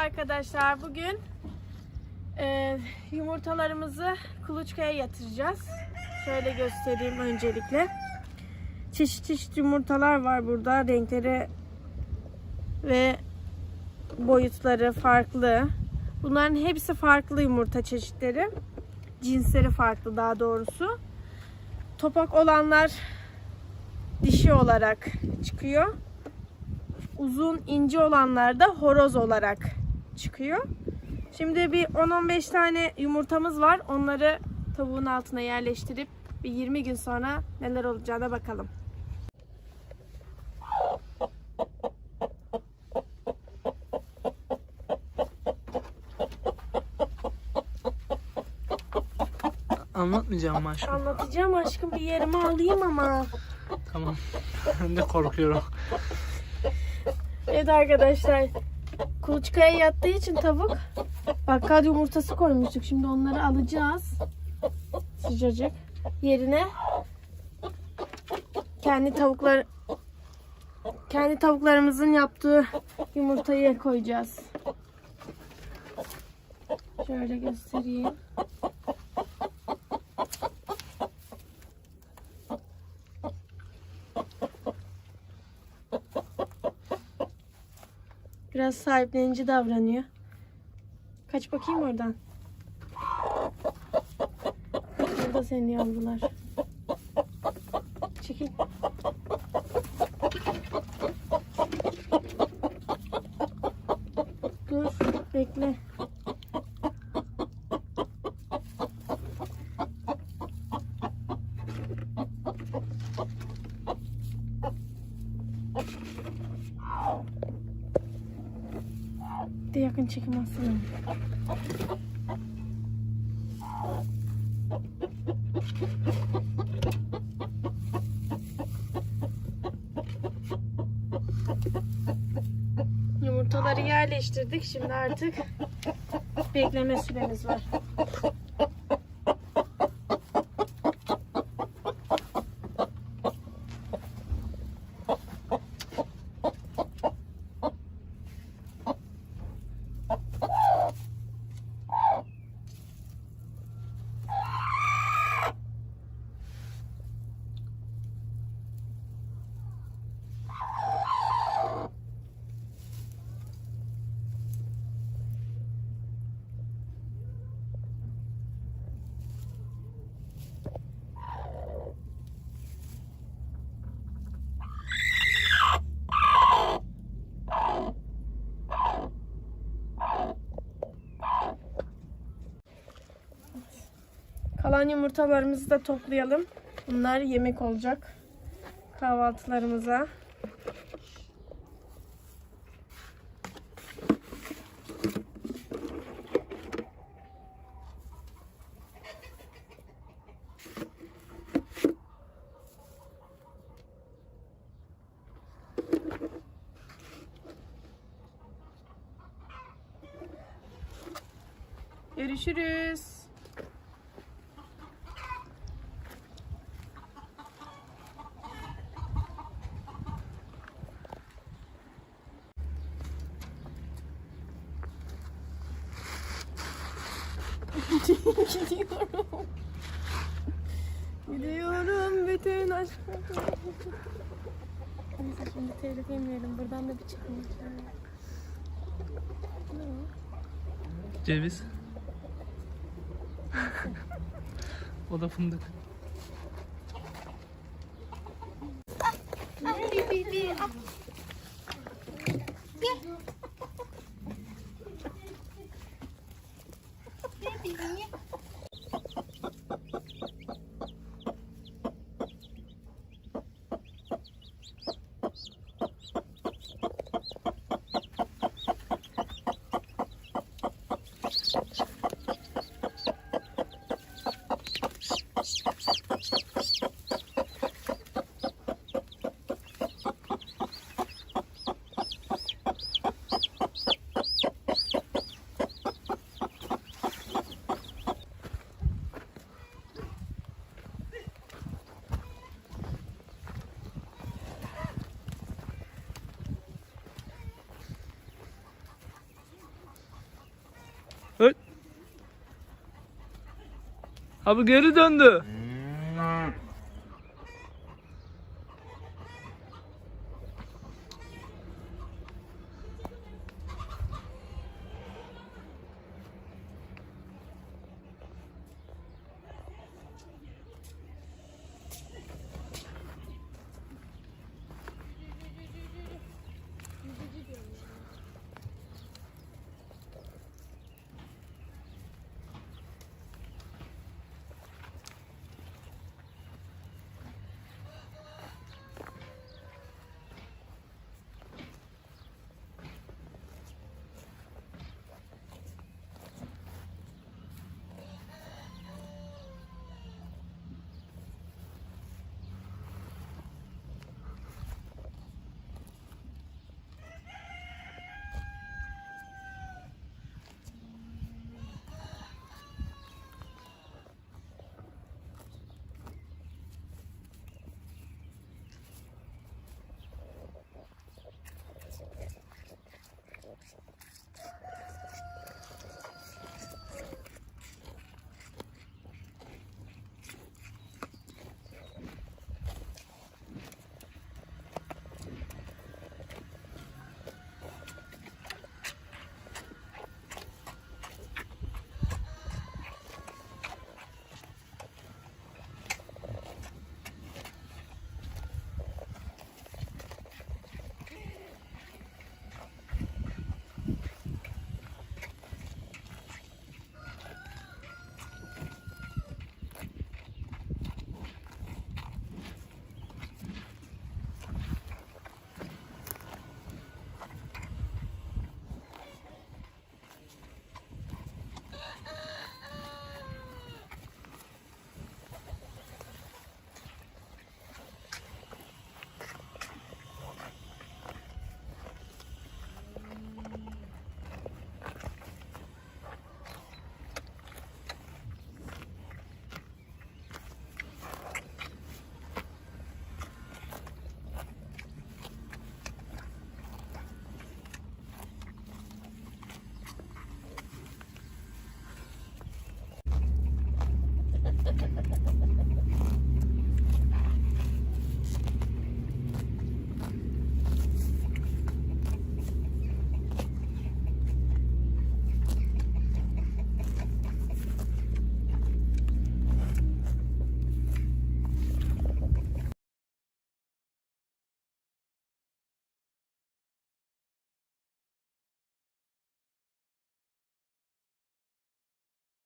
arkadaşlar. Bugün e, yumurtalarımızı kuluçkaya yatıracağız. Şöyle göstereyim öncelikle. Çeşit çeşit yumurtalar var burada. Renkleri ve boyutları farklı. Bunların hepsi farklı yumurta çeşitleri. Cinsleri farklı daha doğrusu. Topak olanlar dişi olarak çıkıyor uzun ince olanlar da horoz olarak çıkıyor. Şimdi bir 10-15 tane yumurtamız var. Onları tavuğun altına yerleştirip bir 20 gün sonra neler olacağına bakalım. Anlatmayacağım mı aşkım? Anlatacağım aşkım bir yerime alayım ama. Tamam. Ben de korkuyorum. Evet arkadaşlar. Kuluçkaya yattığı için tavuk bakkal yumurtası koymuştuk. Şimdi onları alacağız. Sıcacık. Yerine kendi tavuklar kendi tavuklarımızın yaptığı yumurtayı koyacağız. Şöyle göstereyim. Biraz sahiplenici davranıyor. Kaç bakayım oradan. Burada seni yavrular. Çekil. Dur, bekle. Aslında. Yumurtaları yerleştirdik. Şimdi artık bekleme süremiz var. Kalan yumurtalarımızı da toplayalım. Bunlar yemek olacak. Kahvaltılarımıza. Görüşürüz. Gidiyorum. Gidiyorum bütün aşkım. Neyse şimdi telif yemeyelim. Buradan da bir çıkmak. Ne o? Ceviz. o da fındık. Bibi. 你你 Abi geri döndü.